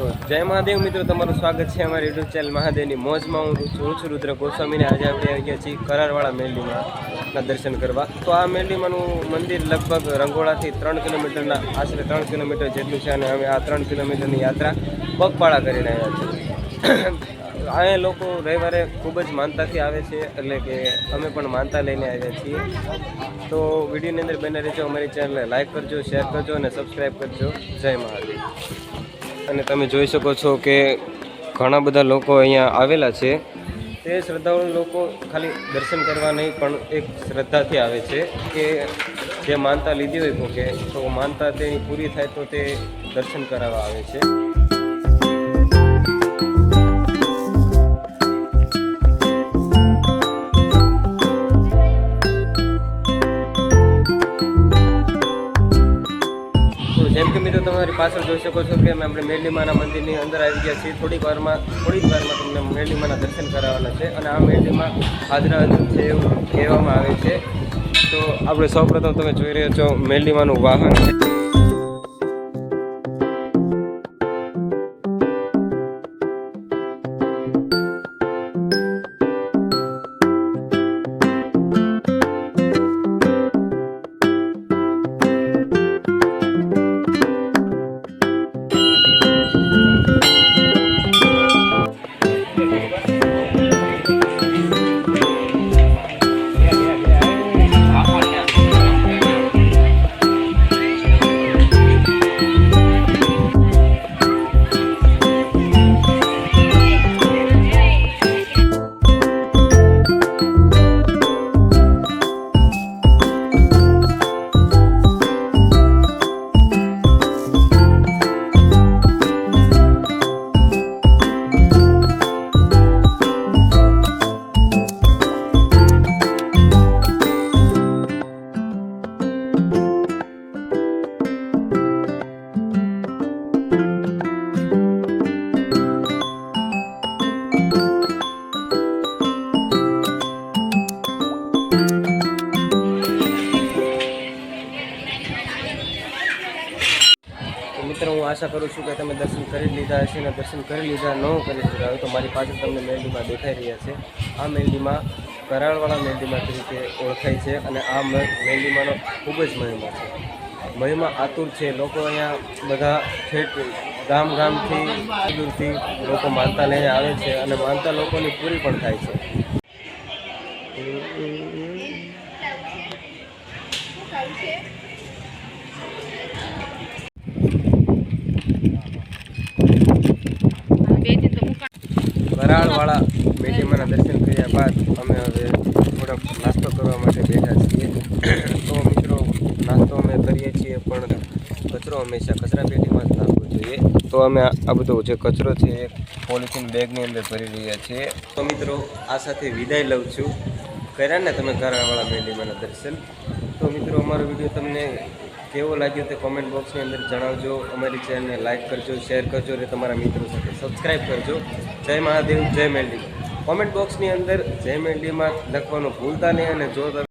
તો જય મહાદેવ મિત્રો, તમારું સ્વાગત છે અમારી યુટ્યુબ ચેનલ મહાદેવની મોજમાં. હું છું રુદ્ર ગોસ્વામીને આજે આપણે આવી ગયા છીએ કરારવાળા મેલડીમાં દર્શન કરવા. તો આ મેલડીમાંનું મંદિર લગભગ રંગોળાથી ત્રણ કિલોમીટરના, આશરે ત્રણ કિલોમીટર જેટલું છે અને અમે આ ત્રણ કિલોમીટરની યાત્રા પગપાળા કરીને આવ્યા છીએ. અહીંયા લોકો રવિવારે ખૂબ જ માનતાથી આવે છે, એટલે કે અમે પણ માનતા લઈને આવ્યા છીએ. તો વિડીયોની અંદર બને રહેજો, અમારી ચેનલને લાઇક કરજો શેર કરજો અને સબસ્ક્રાઈબ કરજો. જય મહાદેવ. અને તમે જોઈ શકો છો કે ઘણા બધા લોકો અહીંયા આવેલા છે. તે શ્રદ્ધાળુ લોકો ખાલી દર્શન કરવા નહીં, પણ એક શ્રદ્ધાથી આવે છે કે જે માનતા લીધી હોય કોકે, તો માનતા તેની પૂરી થાય તો તે દર્શન કરાવવા આવે છે. પાછળ જોઈ શકો છો કે અમે આપણે મેરડીમાના મંદિરની અંદર આવી ગયા છીએ. થોડીક વારમાં થોડીક વારમાં તમને મેલીમાના દર્શન કરાવવાના છે અને આ મેરડીમાં હાજરા છે એવું કહેવામાં આવે છે. તો આપણે સૌપ્રથમ તમે જોઈ રહ્યા છો મેરડીમાનું વાહન. આશા કરું છું કે તમે દર્શન કરી લીધા હશે અને દર્શન કરી લીધા ન કરી લીધા હોય તો મારી પાછળ તમને મેલડીમાં દેખાઈ રહ્યા છે. આ મેલડીમાં કરાળવાળા મેલડીમાં તરીકે ઓળખાય છે અને આ મે- મેલડીમાંનો ખૂબ જ મહિમા છે. મહિમા આતુર છે. લોકો અહીંયા બધા ઠેઠ ગામ ગામથી દૂરથી લોકો માનતા લઈને આવે છે અને માનતા લોકોની પૂરી પણ થાય છે. વરાળવાળા મેડીમાના દર્શન કર્યા બાદ અમે હવે થોડોક નાસ્તો કરવા માટે બેઠા છીએ. તો મિત્રો, નાસ્તો અમે કરીએ છીએ, પણ કચરો હંમેશા કચરા પેટીમાં જ નાખવો જોઈએ. તો અમે આ બધો જે કચરો છે એ પોલિથીન બેગની અંદર ભરી રહ્યા છીએ. તો મિત્રો, આ સાથે વિદાય લઉં છું. કર્યા ને તમે ઘરવાળા મેડીમાના દર્શન. તો મિત્રો, અમારો વીડિયો તમને કેવો લાગ્યો તે કોમેન્ટ બોક્સની અંદર જણાવજો. અમારી ચેનલને લાઇક કરજો શેર કરજો અને તમારા મિત્રો સાથે સબસ્ક્રાઈબ કરજો. જય મહાદેવ, જય મેલડી કોમેન્ટ બોક્સની અંદર જય મેલડીમાં લખવાનું ભૂલતા નહીં અને જો તમે